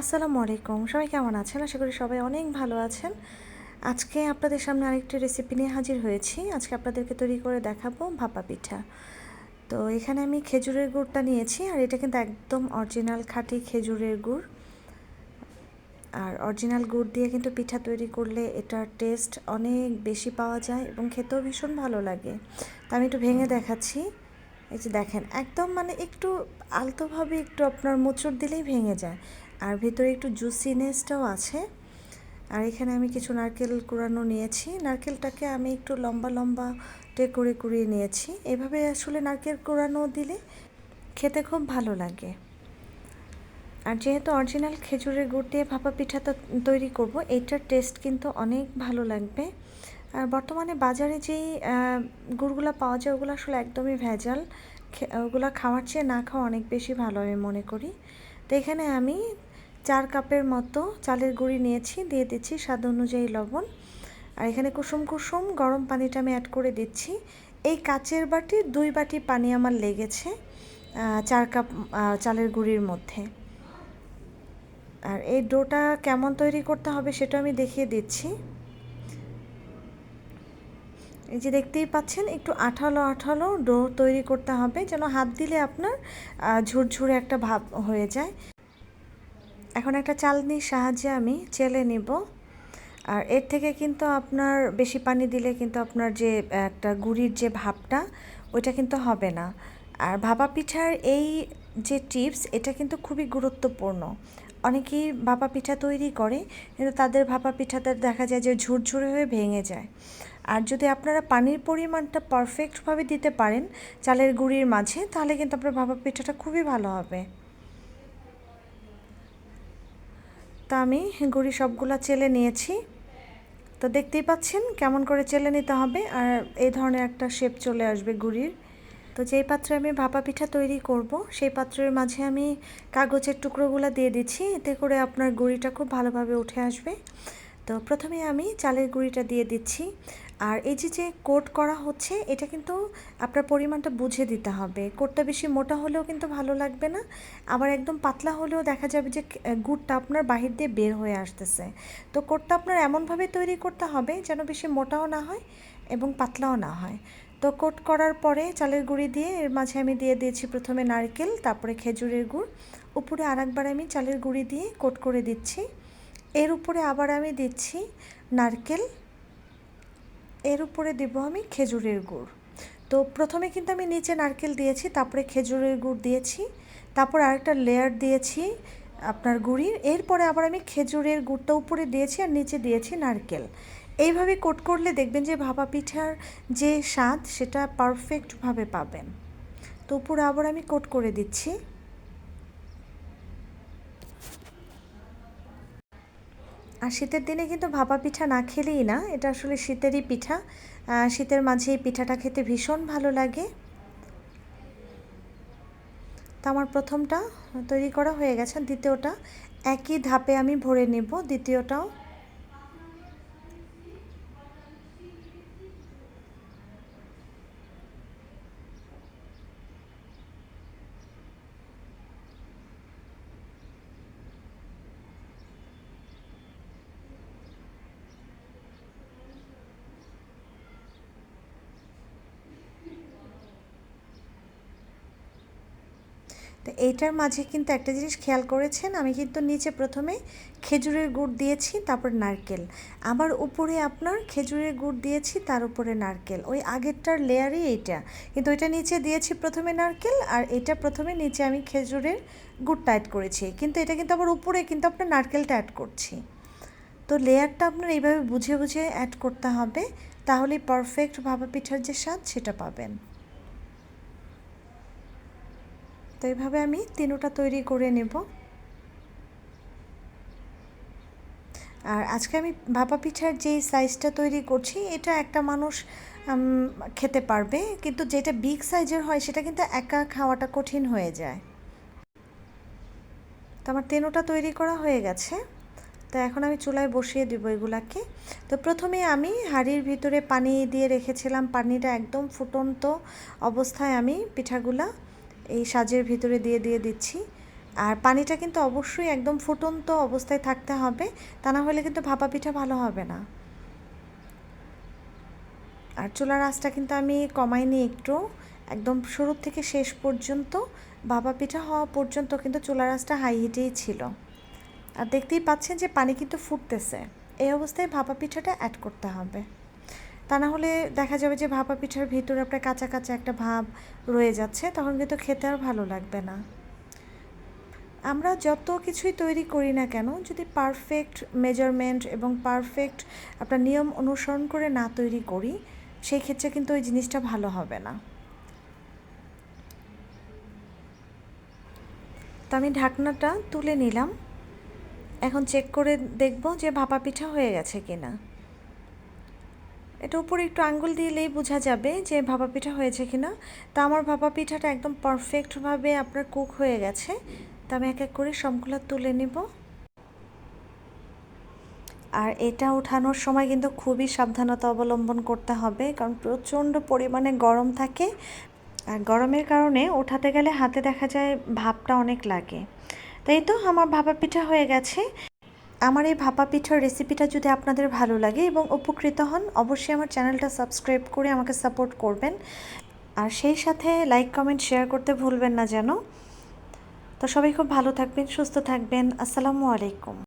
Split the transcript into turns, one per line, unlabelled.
আসসালামু আলাইকুম। সবাই কেমন আছেন? আশা করি সবাই অনেক ভালো আছেন। আজকে আপনাদের সামনে আরেকটি রেসিপি নিয়ে হাজির হয়েছি। আজকে আপনাদেরকে তৈরি করে দেখাবো ভাপা পিঠা। তো এখানে আমি খেজুরের গুড়টা নিয়েছি, আর এটা কিন্তু একদম অরিজিনাল খাঁটি খেজুরের গুড়। আর অরিজিনাল গুড় দিয়ে কিন্তু পিঠা তৈরি করলে এটার টেস্ট অনেক বেশি পাওয়া যায় এবং খেতেও ভীষণ ভালো লাগে। তো আমি একটু ভেঙে দেখাচ্ছি। এই যে দেখেন, একদম মানে একটু আলতোভাবে একটু আপনার মোচড় দিলেই ভেঙে যায়। আর ভিতরে একটু জুসিনেসটাও আছে। আর এখানে আমি কিছু নারকেল কুড়ানো নিয়েছি। নারকেলটাকে আমি একটু লম্বা লম্বা করে কুড়িয়ে নিয়েছি। এভাবে আসলে নারকেল কুড়ানো দিলে খেতে খুব ভালো লাগে। আর যেহেতু অরিজিনাল খেজুরের গুড় দিয়ে ভাপা পিঠা তৈরি করব, এইটার টেস্ট কিন্তু অনেক ভালো লাগবে। আর বর্তমানে বাজারে যেই গুড়গুলো পাওয়া যায়, ওগুলো আসলে একদমই ভেজাল। ওগুলো খাওয়ার চেয়ে না খাওয়া অনেক বেশি ভালো আমি মনে করি। তো এখানে আমি চার কাপের মতো চালের গুঁড়ি নিয়েছি, দিয়ে দিচ্ছি স্বাদ অনুযায়ী লবণ। আর এখানে কুসুম কুসুম গরম পানিটা আমি অ্যাড করে দিচ্ছি। এই কাচের বাটি, দুই বাটি পানি আমার লেগেছে চার কাপ চালের গুঁড়ির মধ্যে। আর এই ডোটা কেমন তৈরি করতে হবে সেটা আমি দেখিয়ে দিচ্ছি। এই যে দেখতেই পাচ্ছেন, একটু আঠালো আঠালো ডো তৈরি করতে হবে, যেন হাত দিলে আপনার ঝুরঝুরে একটা ভাব হয়ে যায়। এখন একটা চালনির সাহায্যে আমি চেলে নিব। আর এর থেকে কিন্তু আপনার বেশি পানি দিলে কিন্তু আপনার যে, একটা গুড়ির যে ভাবটা, ওইটা কিন্তু হবে না। আর ভাপা পিঠার এই যে টিপস, এটা কিন্তু খুবই গুরুত্বপূর্ণ। অনেকেই ভাপা পিঠা তৈরি করে, কিন্তু তাদের ভাপা পিঠাতে দেখা যায় যে ঝুরঝুরে হয়ে ভেঙে যায়। আর যদি আপনারা পানির পরিমাণটা পারফেক্টভাবে দিতে পারেন, চালের গুঁড়ির মাঝে, তাহলে কিন্তু আপনার ভাপা পিঠাটা খুবই ভালো হবে। তা আমি গুড়ি সবগুলা চেলে নিয়েছি। তো দেখতেই পাচ্ছেন কেমন করে চেলে নিতে হবে আর এই ধরনের একটা শেপ চলে আসবে গুড়ির। তো যেই পাত্রে আমি ভাপা পিঠা তৈরি করব, সেই পাত্রের মাঝে আমি কাগজের টুকরোগুলো দিয়ে দিচ্ছি, এতে করে আপনার গুড়িটা খুব ভালোভাবে উঠে আসবে। তো প্রথমে আমি চালের গুঁড়িটা দিয়ে দিচ্ছি। আর এই যে যে কোট করা হচ্ছে, এটা কিন্তু আপনার পরিমাণটা বুঝে দিতে হবে। কোটটা বেশি মোটা হলেও কিন্তু ভালো লাগবে না। আবার একদম পাতলা হলেও দেখা যাবে যে গুড়টা আপনার বাহির দিয়ে বের হয়ে আসতেছে। তো কোটটা আপনার এমনভাবে তৈরি করতে হবে যেন বেশি মোটাও না হয় এবং পাতলাও না হয়। তো কোট করার পরে চালের গুঁড়ি দিয়ে, এর মাঝে আমি দিয়ে দিয়েছি প্রথমে নারকেল, তারপরে খেজুরের গুড়। উপরে আরেকবার আমি চালের গুঁড়ি দিয়ে কোট করে দিচ্ছি। এর উপরে আবার আমি দিচ্ছি নারকেল এর উপরে দেব আমি খেজুরের গুড়। তো প্রথমে কিন্তু আমি নিচে নারকেল দিয়েছি, তারপরে খেজুরের গুড় দিয়েছি, তারপর আরেকটা লেয়ার দিয়েছি আপনার গুড়ির, এরপরে আবার আমি খেজুরের গুড়টা উপরে দিয়েছি আর নিচে দিয়েছি নারকেল। এইভাবে কোট করলে দেখবেন যে ভাপা পিঠার যে স্বাদ, সেটা পারফেক্টভাবে পাবেন। তো উপরে আবার আমি কোট করে দিচ্ছি। আর শীতের দিনে কিন্তু ভাপা পিঠা না খেলেই না, এটা আসলে শীতেরই পিঠা। শীতের মাঝে এই পিঠাটা খেতে ভীষণ ভালো লাগে। তা আমার প্রথমটা তৈরি করা হয়ে গেছে, দ্বিতীয়টা একই ধাপে আমি ভরে নেব, দ্বিতীয়টাও তো এইটার মাঝে কিন্তু একটা জিনিস খেয়াল করেছেন? আমি কিন্তু নিচে প্রথমে খেজুরের গুড় দিয়েছি, তারপর নারকেল। আবার উপরে আপনার খেজুরের গুড় দিয়েছি, তার উপরে নারকেল। ওই আগেরটার লেয়ারই এইটা। কিন্তু ওইটা নিচে দিয়েছি প্রথমে নারকেল, আর এটা প্রথমে নিচে আমি খেজুরের গুড়টা অ্যাড করেছি। কিন্তু এটা কিন্তু আবার উপরে কিন্তু আপনার নারকেলটা অ্যাড করছি। তো লেয়ারটা আপনার এইভাবে বুঝে বুঝে অ্যাড করতে হবে, তাহলেই পারফেক্ট ভাবা পিঠার যে স্বাদ, সেটা পাবেন। তো এইভাবে আমি তিনোটা তৈরি করে নেব। আর আজকে আমি ভাপা পিঠার যে সাইজটা তৈরি করছি, এটা একটা মানুষ খেতে পারবে। কিন্তু যেটা বিগ সাইজের হয়, সেটা কিন্তু একা খাওয়াটা কঠিন হয়ে যায়। তো আমার তেনোটা তৈরি করা হয়ে গেছে। তো এখন আমি চুলায় বসিয়ে দেব এগুলাকে। তো প্রথমে আমি হাঁড়ির ভিতরে পানি দিয়ে রেখেছিলাম। পানিটা একদম ফুটন্ত অবস্থায় আমি পিঠাগুলা এই সাজের ভিতরে দিয়ে দিয়ে দিচ্ছি। আর পানিটা কিন্তু অবশ্যই একদম ফুটন্ত অবস্থায় থাকতে হবে। তা না হলে কিন্তু ভাপা পিঠা ভালো হবে না। আর চুলার আঁচটা কিন্তু আমি কমাইনি একটু। একদম শুরু থেকে শেষ পর্যন্ত, ভাপা পিঠা হওয়া পর্যন্ত কিন্তু চুলার আঁচটা হাই হিটেই ছিল। আর দেখতেই পাচ্ছেন যে পানি কিন্তু ফুটতেছে। এই অবস্থায় ভাপা পিঠাটা অ্যাড করতে হবে। তা না হলে দেখা যাবে যে ভাপা পিঠার ভিতরে আপনার কাঁচা কাঁচা একটা ভাব রয়ে যাচ্ছে, তখন কিন্তু খেতে আর ভালো লাগবে না। আমরা যত কিছুই তৈরি করি না কেন, যদি পারফেক্ট মেজারমেন্ট এবং পারফেক্ট আপনার নিয়ম অনুসরণ করে না তৈরি করি, সেই ক্ষেত্রে কিন্তু ওই জিনিসটা ভালো হবে না। তো আমি ঢাকনাটা তুলে নিলাম। এখন চেক করে দেখব যে ভাপা পিঠা হয়ে গেছে কিনা। এটা উপরে একটু আঙ্গুল দিলেই বোঝা যাবে যে ভাপা পিঠা হয়েছে কিনা। তা আমার ভাপা পিঠাটা একদম পারফেক্টভাবে আপনার কুক হয়ে গেছে। তা আমি এক এক করে সবগুলো তুলে নেব। আর এটা ওঠানোর সময় কিন্তু খুবই সাবধানতা অবলম্বন করতে হবে, কারণ প্রচণ্ড পরিমাণে গরম থাকে। আর গরমের কারণে ওঠাতে গেলে হাতে দেখা যায় ভাপটা অনেক লাগে। তাই তো, আমার ভাপা পিঠা হয়ে গেছে। আমার এই ভাপা পিঠার রেসিপিটা যদি আপনাদের ভালো লাগে এবং উপকৃত হন, অবশ্যই আমার চ্যানেলটা সাবস্ক্রাইব করে আমাকে সাপোর্ট করবেন। আর সেই সাথে লাইক কমেন্ট শেয়ার করতে ভুলবেন না যেন। তো সবাই খুব ভালো থাকবেন, সুস্থ থাকবেন। আসসালামু আলাইকুম।